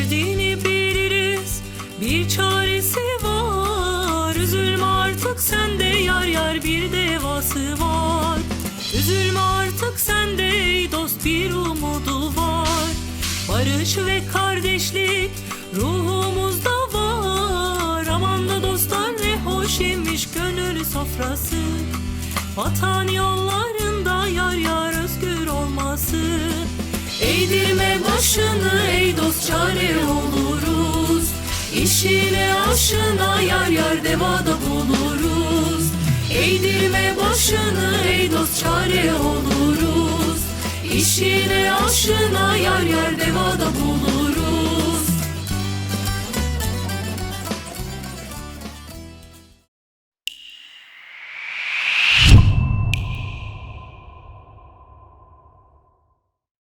Derdini biliriz. Bir çaresi var. Üzülme artık sende yar yar bir devası var. Üzülme artık sende dost bir umudu var. Barış ve kardeşlik ruhumuzda var. Amanda dostlar ne hoş imiş gönül sofrası. Vatan yollarında yar yar özgür olması. Eydir başını ey dost çare oluruz. İşine aşına yar yar devada buluruz. Eğdirme başını ey dost çare oluruz. İşine aşına yar yar devada buluruz.